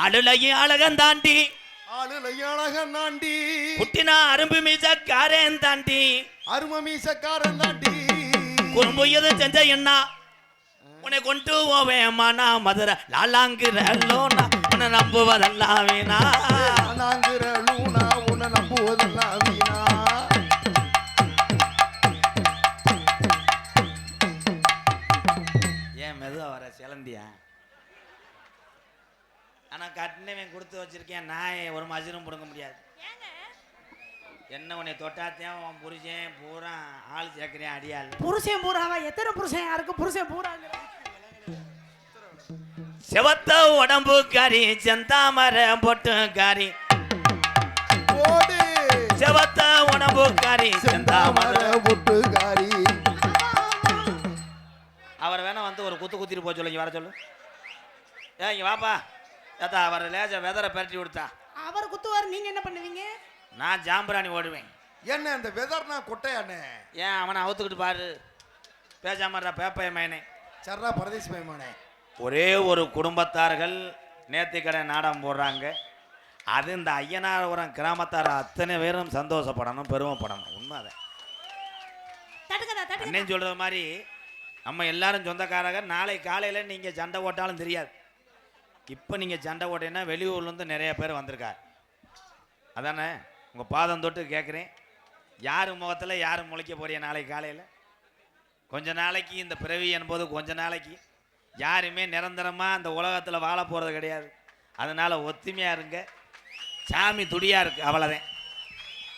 ஆளுலையும் அழகன் தாண்டி ஆளுலையழக நாண்டி குட்டினா அரும்பு மீசக்காரன் தாண்டி அரும மீசக்காரன் தாண்டி. குறும்பு எது செஞ்ச என்ன உன்னை கொண்டு போவேன் மனா மதுரை. லாலாங்கிற லோனா உன்னை நம்புவதெல்லாம் வீணா. நாங்கிற லூனா உன்னை நம்புவதெல்லாம் வீணா. ஏன் மெதுவா வர சிலந்தியா? ஆனா கட்டினவன் கொடுத்து வச்சிருக்கேன் நான் ஒரு மஜினும் பிடுங்க முடியாது. என்ன உன்னை தொட்டாத்தையும் உன் புருஷன் பூரா ஆள் சேர்க்கிறேன் அடியாள். புருஷன் பூராவா? எத்தனை புருஷன் யாருக்கு புருஷன் பூராங்க செவத்த உடம்பு காரி செந்தாமரை பொட்டு காரி செவத்த காரி செந்தாமர. செந்தாமரை புட்டுக்காரி. அவர் வேணா வந்து ஒரு குத்து குத்திட்டு போக சொல்லு இங்க வர சொல்லு. ஏ இங்க வாப்பா. ஏத்தா அவர் லேஜ வெதரை பரட்டி கொடுத்தா. அவர் குத்துவார் நீங்க என்ன பண்ணுவீங்க? நான் ஜாம்பராணி ஓடுவேன். என்ன இந்த வெதர்னா கொட்டையானே ஏன் அவனை அவுத்துக்கிட்டு பாரு. பேசாம பேப்பைய மேனே சர்ரா பரதேசி பயமானே ஒரே ஒரு குடும்பத்தார்கள் நேர்த்தி கடை நாடகம் போடுறாங்க. அது இந்த ஐயனாரபுரம் கிராமத்தார் அத்தனை பேரும் சந்தோஷப்படணும் பெருமைப்படணும். உண்மை அதை அண்ணன் சொல்கிற மாதிரி நம்ம எல்லாரும் சொந்தக்காரங்க நாளை காலையில் நீங்கள் சண்டை போட்டாலும் தெரியாது. இப்போ நீங்கள் சண்டை போட்டீங்கன்னா வெளியூர்லேருந்து நிறைய பேர் வந்திருக்கார் அதானே? உங்கள் பாதம் தொட்டு கேட்குறேன் யார் முகத்தில் யார் முளைக்க போறிய நாளைக்கு காலையில்? கொஞ்ச நாளைக்கு இந்த பிறவி என்பது கொஞ்ச நாளைக்கு. யாருமே நிரந்தரமாக அந்த உலகத்தில் வாழ போகிறது கிடையாது. அதனால் ஒத்துமையாக இருங்க. சாமி துடியாக இருக்கு அவ்வளோதான்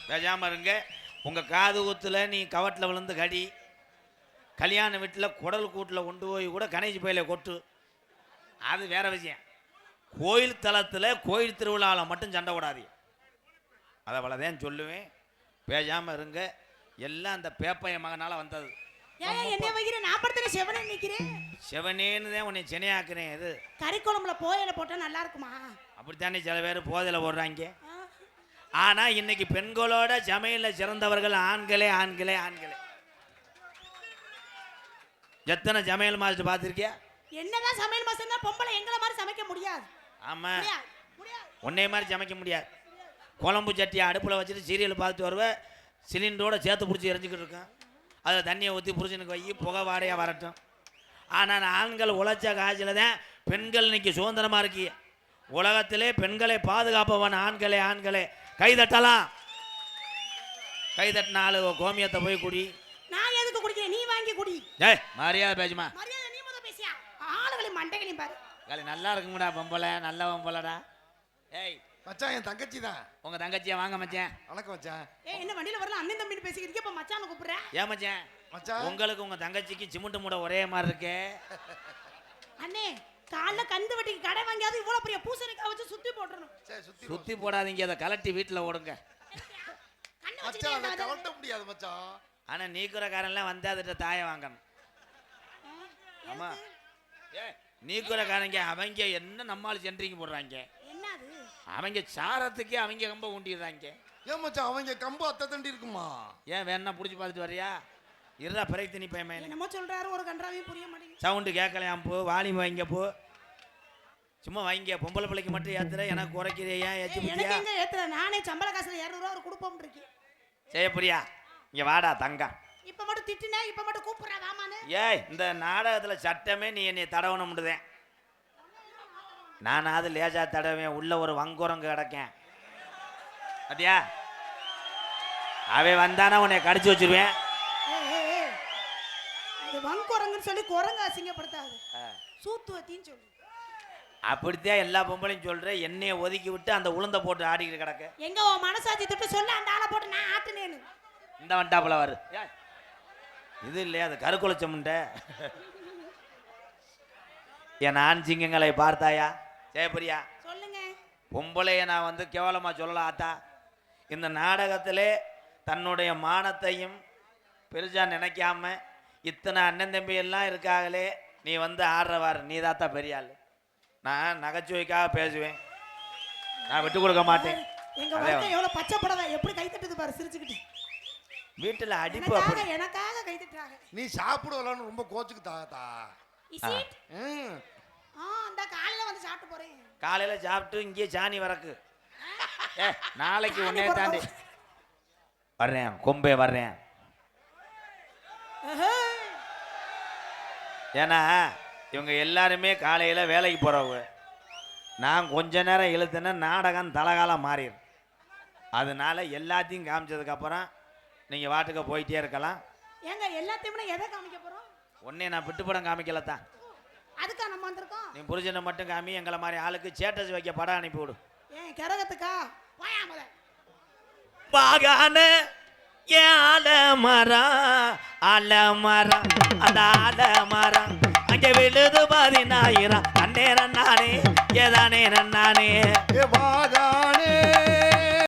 பேசாமல் இருங்க. உங்கள் காது ஊத்தில் நீ கவட்டில் விழுந்து கடி. கல்யாண வீட்டில் குடல் கூட்டில் கொண்டு போய் கூட கணேஷ் பயில கொட்டு. அது வேற விஷயம். கோயில் தளத்தில் கோயில் திருவிழாவில் மட்டும் சண்டை விடாதீங்க அதை அவ்வளோதான் சொல்லுவேன். பேசாமல் இருங்க. எல்லாம் அந்த பேப்பைய மகனால் வந்தது. ஏன் என்ன வைக்கிற? நான் படுத்துற செவனே நிக்கிறேன். சிவனேன்னு தான் உன்னை சென்னையாக்குறேன் இது கறி குழம்புல போயில போட்டா நல்லா இருக்குமா? அப்படித்தானே சில பேர் போதையில் போடுறாங்க. ஆனால் இன்னைக்கு பெண்களோட சமையலில் சிறந்தவர்கள் ஆண்களே ஆண்களே ஆண்களே. எத்தனை சமையல் மாஸ்டர் பார்த்துருக்கியா? என்னதான் சமையல் மாசம் தான் பொம்பளை எங்களை மாதிரி சமைக்க முடியாது. ஆமாம் முடியாது. உன்னைய மாதிரி சமைக்க முடியாது. குழம்பு சட்டியை அடுப்பில் வச்சுட்டு சீரியல் பார்த்துட்டு வருவேன் சிலிண்டரோட சேர்த்து பிடிச்சி எரிஞ்சுக்கிட்டு இருக்கேன் அதில் தண்ணியை ஊற்றி புருஷனுக்கு வை புகை வாடையாக வரட்டும். ஆனால் ஆண்கள் உழைச்ச காய்ச்சல தான் பெண்கள் இன்னைக்கு சுதந்திரமாக இருக்கி. உலகத்திலே பெண்களை பாதுகாப்பவன் ஆண்களே ஆண்களே. கை தட்டலாம். கை தட்டின ஆளு கோமியத்தை போய் குடி. நான் எதுக்கு குடிக்கிறேன் நீ வாங்கி குடி. ஏய் மரியாதை பேசுமா? மரியாதை நீ முத பேசியா? ஆளுகளையும் மண்டைகளையும் பாரு. நல்லா இருக்குங்கடா பொம்பளை நல்ல பொம்பளைடா ஏய் மச்சான் என் தங்கச்சி தான் உங்கள் தங்கச்சியை வாங்க மச்சான். வணக்கம் மச்சான். ஏ என்ன வண்டியில வரல? அண்ணன் தம்பின்னு பேசிக்கிறீங்க இப்ப மச்சான கூப்பிடுற? ஏன் மச்சான்? மச்சான். உங்களுக்கு உங்க தங்கச்சிக்கு சிமெண்ட் மூட ஒரே மாதிரி இருக்கே. அண்ணே காலைல கந்து வெட்டிக்கு கடை வாங்கியாவது இவ்வளவு பெரிய பூசணிக்காய் வச்சு சுத்தி போட்டுறணும். சரி சுத்தி போடாதீங்க அதை கலட்டி வீட்டில் ஓடுங்க. கண்ணை மச்சான் அதை கலட்ட முடியாது மச்சான். ஆனா நீக்குறக்காரன்லாம் வந்து அதுட்ட தாயை வாங்கணும். ஆமா. ஏ நீக்குறக்காரங்க அவங்க என்ன நம்மால் சென்ட்ரிங்க போடுறாங்க? அவங்க சாரத்துக்கே அவங்க கம்ப ஊண்டிடுறாங்க. ஏன் மச்சான் அவங்க கம்பு அத்தை தண்டி இருக்குமா? ஏன் வேணா பிடிச்சி பார்த்துட்டு வரியா? இருடா பிறகு திணி பையன் என்னமோ சொல்றாரு ஒரு கன்றாவையும் புரிய மாட்டேங்குது. சவுண்டு கேட்கலையாம் போ வாலிம் வைங்க போ. சும்மா வைங்க பொம்பளை பிள்ளைக்கு மட்டும் ஏத்துற எனக்கு குறைக்கிறியா ஏச்சு ஏய், புத்தியா எனக்கு எங்க ஏத்துல நானே சம்பள காசுல இரநூறுவா ஒரு கொடுப்போம் இருக்கேன் செய்யப்படியா? இங்க வாடா தங்கம். இப்ப மட்டும் திட்டுனே இப்ப மட்டும் கூப்பிடுறா வாமான்னு. ஏய் இந்த நாடகத்துல சட்டமே நீ என்னை தடவணும் முடிதேன் நான் அது லேசா தடவேன் உள்ள ஒரு வங்குரங்கு கிடக்கேன். பாத்தியா? அவன் வந்தானா உன்னை கடிச்சு வச்சிருவேன். வங்குரங்குன்னு சொல்லி குரங்கு அசிங்கப்படுத்தாது. சூத்துவத்தின்னு சொல்லு. அப்படித்தான் எல்லா பொம்பளையும் சொல்றேன் என்னைய ஒதுக்கி விட்டு அந்த உளுந்த போட்டு ஆடிக்கிட்டு கிடக்க. எங்க உன் மனசாட்சி தொட்டு சொல்ல அந்த ஆளை போட்டு நான் ஆட்டுனேன்னு இந்த வண்டாப்புல வரு. இது இல்லையா அது கருக்குளச்சமுண்ட என் ஆண் சிங்கங்களை பார்த்தாயா? ஜெயபிரியா. சொல்லுங்க. பொம்பளைய நான் வந்து கேவலமாக சொல்லலாம் ஆத்தா. இந்த நாடகத்திலே தன்னுடைய மானத்தையும் பெருசா நினைக்காம இத்தனை அண்ணன் தம்பி எல்லாம் இருக்காங்களே நீ வந்து ஆடுறவார் நீ தாத்தா பெரிய ஆள். நான் நகைச்சுவைக்காக பேசுவேன். நான் விட்டு கொடுக்க மாட்டேன். எங்க வாழ்க்கை எவ்வளவு பச்சை படவை? எப்படி கை தட்டுது பாரு சிரிச்சுக்கிட்டு. வீட்டுல அடிப்பு எனக்காக அப்படி. எனக்காக கை தட்டுறாங்க. நீ சாப்பிடுவலான்னு ரொம்ப கோச்சுக்கு தாத்தா ஆ அந்த காலையில வந்து சாப்பிட்டு போறேன். காலையில சாப்பிட்டு இங்கேயே சாணி வரக்கு ஏ நாளைக்கு உன்னே? தாண்டி. வர்றேன் கொம்பே வர்றேன். ஏன்னா இவங்க எல்லாருமே காலையில் வேலைக்கு போகிறவங்க நான் கொஞ்ச நேரம் இழுத்தேன்னா நாடகம் தலகாலம் மாறிடும். அதனால எல்லாத்தையும் காமிச்சதுக்கப்புறம் நீங்கள் வாட்டுக்கு போயிட்டே இருக்கலாம். ஏங்க எல்லாத்தையுமே எதை காமிக்க போறோம்? உன்னே நான் விட்டு படம் காமிக்கல தான் அதுக்கா நம்ம வந்திருக்கோம். நீ புருஷனை மட்டும் காமி எங்களை மாதிரி ஆளுக்கு சேட்டஸ் வைக்க படம் அனுப்பி விடு. ஏன் கிரகத்துக்கா? போயா முத பாகான ஏன் ஆல மரம் ஆல மரம் அந்த ஆல மரம் அங்கே விழுது பதினாயிரம். அண்ணே நன்னானே ஏதானே நன்னானே ஏ வாதானே